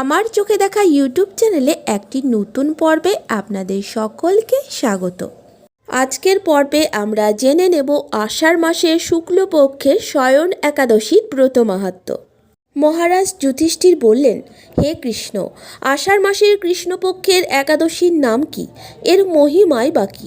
আমার চোখে দেখা ইউটিউব চ্যানেলে একটি নতুন পর্বে আপনাদের সকলকে স্বাগত। আজকের পর্বে আমরা জেনে নেব আষাঢ় মাসের শুক্লপক্ষের শয়ন একাদশীর ব্রত মাহাত্ম্য মহারাজ যুধিষ্ঠির বললেন, হে কৃষ্ণ, আষাঢ় মাসের কৃষ্ণপক্ষের একাদশীর নাম কি? এর মহিমাই বা কী?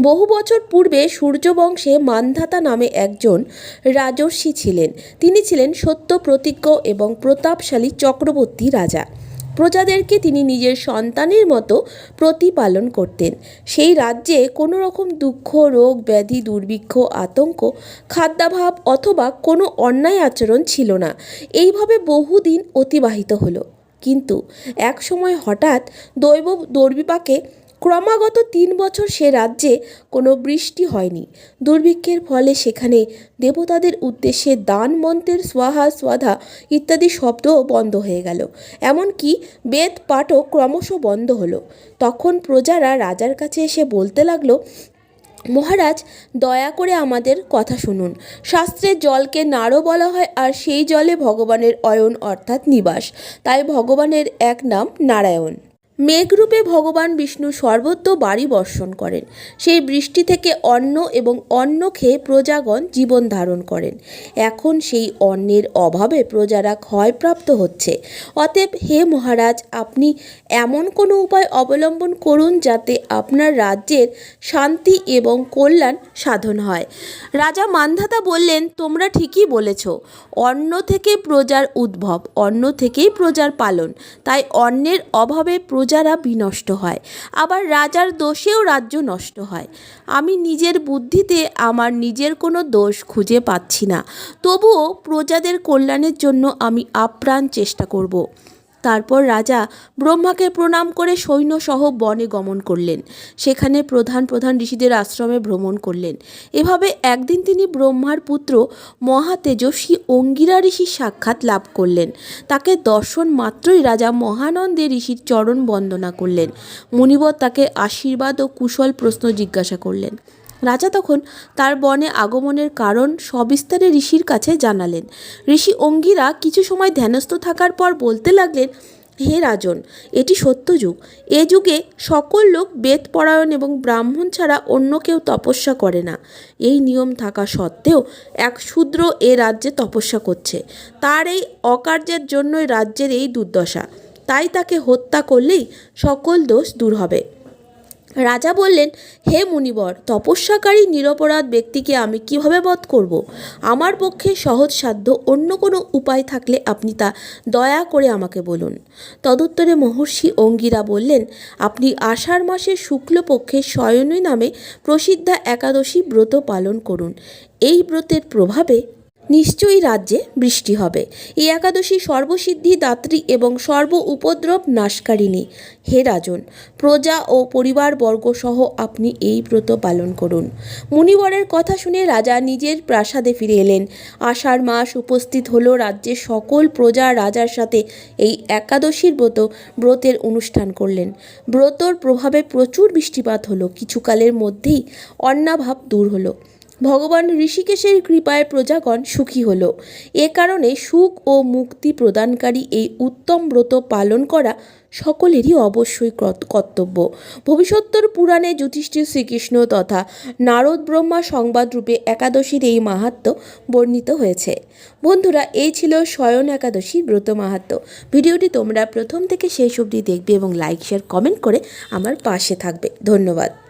বহু বছর পূর্বে সূর্যবংশে মান্ধাতা নামে একজন রাজর্ষি ছিলেন। তিনি ছিলেন সত্য প্রতিজ্ঞ এবং প্রতাপশালী চক্রবর্তী রাজা। প্রজাদেরকে তিনি নিজের সন্তানের মতো প্রতিপালন করতেন। সেই রাজ্যে কোনো রকম দুঃখ, রোগ, ব্যাধি, দুর্ভিক্ষ, আতঙ্ক, খাদ্যাভাব অথবা কোনো অন্যায় আচরণ ছিল না। এইভাবে বহুদিন অতিবাহিত হলো। কিন্তু এক সময় হঠাৎ দৈব দুর্বিপাকে ক্রমাগত তিন বছর সে রাজ্যে কোনো বৃষ্টি হয়নি। দুর্ভিক্ষের ফলে সেখানে দেবতাদের উদ্দেশ্যে দান, মন্ত্রের স্বাহা, স্বাধা ইত্যাদি শব্দও বন্ধ হয়ে গেল। এমনকি বেদ পাঠও ক্রমশ বন্ধ হলো। তখন প্রজারা রাজার কাছে এসে বলতে লাগল, মহারাজ, দয়া করে আমাদের কথা শুনুন। শাস্ত্রে জলকে নাড়ও বলা হয় আর সেই জলে ভগবানের অয়ন অর্থাৎ নিবাস। তাই ভগবানের এক নাম নারায়ণ। মেঘরূপে ভগবান বিষ্ণু সর্বত্র বাড়ি বর্ষণ করেন। সেই বৃষ্টি থেকে অন্ন এবং অন্ন খেয়ে প্রজাগণ জীবন ধারণ করেন। এখন সেই অন্নের অভাবে প্রজারা ক্ষয়প্রাপ্ত হচ্ছে। অতএব হে মহারাজ, আপনি এমন কোনো উপায় অবলম্বন করুন যাতে আপনার রাজ্যের শান্তি এবং কল্যাণ সাধন হয়। রাজা মান্ধাতা বললেন, তোমরা ঠিকই বলেছ। অন্ন থেকে প্রজার উদ্ভব, অন্ন থেকেই প্রজার পালন। তাই অন্নের অভাবে প্রজারা বিনষ্ট হয়, আবার রাজার দোষেও রাজ্য নষ্ট হয়। আমি নিজের বুদ্ধিতে আমার নিজের কোনো দোষ খুঁজে পাচ্ছি না, তবুও প্রজাদের কল্যাণের জন্য আমি আপ্রাণ চেষ্টা করব। তারপর রাজা ব্রহ্মাকে প্রণাম করে সৈন্যসহ বনে গমন করলেন। সেখানে প্রধান প্রধান ঋষিদের আশ্রমে ভ্রমণ করলেন। এভাবে একদিন তিনি ব্রহ্মার পুত্র মহাতেজস্বী অঙ্গিরা ঋষির সাক্ষাৎ লাভ করলেন। তাকে দর্শন মাত্রই রাজা মহানন্দে ঋষির চরণ বন্দনা করলেন। মুনিবর তাকে আশীর্বাদ ও কুশল প্রশ্ন জিজ্ঞাসা করলেন। রাজা তখন তার বনে আগমনের কারণ সবিস্তারে ঋষির কাছে জানালেন। ঋষি অঙ্গিরা কিছু সময় ধ্যানস্থ থাকার পর বলতে লাগলেন, হে রাজন, এটি সত্য যুগ। এ যুগে সকল লোক বেদ পরায়ণ এবং ব্রাহ্মণ ছাড়া অন্য কেউ তপস্যা করে না। এই নিয়ম থাকা সত্ত্বেও এক শূদ্র এ রাজ্যে তপস্যা করছে। তার এই অকার্যের জন্যই রাজ্যের এই দুর্দশা। তাই তাকে হত্যা করলেই সকল দোষ দূর হবে। রাজা বললেন, হে মুনিবর, তপস্যাকারী নিরপরাধ ব্যক্তিকে আমি কীভাবে বধ করব? আমার পক্ষে সহজসাধ্য অন্য কোনো উপায় থাকলে আপনি তা দয়া করে আমাকে বলুন। তদুত্তরে মহর্ষি অঙ্গিরা বললেন, আপনি আষাঢ় মাসের শুক্লপক্ষে শয়নী নামে প্রসিদ্ধা একাদশী ব্রত পালন করুন। এই ব্রতের প্রভাবে নিশ্চয়ই রাজ্যে বৃষ্টি হবে। এই একাদশী সর্বসিদ্ধি, দাত্রী এবং সর্ব উপদ্রব নাশকারিণী। হে রাজন, প্রজা ও পরিবারবর্গ সহ আপনি এই ব্রত পালন করুন। মুনিবরের কথা শুনে রাজা নিজের প্রাসাদে ফিরে এলেন। আষাঢ় মাস উপস্থিত হলো রাজ্যের সকল প্রজা রাজার সাথে। এই একাদশীর ব্রত, ব্রতের অনুষ্ঠান করলেন। ব্রতর প্রভাবে প্রচুর বৃষ্টিপাত হলো। কিছুকালের মধ্যেই অন্নাভাব দূর হলো। ভগবান ঋষিকেশের কৃপায় প্রজাগণ সুখী হল। এ কারণে সুখ ও মুক্তি প্রদানকারী এই উত্তম ব্রত পালন করা সকলেরই অবশ্যই কর্তব্য। ভবিষ্যত্তর পুরাণে যুধিষ্ঠির শ্রীকৃষ্ণ তথা নারদ ব্রহ্মা সংবাদরূপে একাদশীর এই মাহাত্ম্য বর্ণিত হয়েছে। বন্ধুরা, এই ছিল শয়ন একাদশীর ব্রত মাহাত্ম্য। ভিডিওটি তোমরা প্রথম থেকে শেষ অবধি দেখবে এবং লাইক, শেয়ার, কমেন্ট করে আমার পাশে থাকবে। ধন্যবাদ।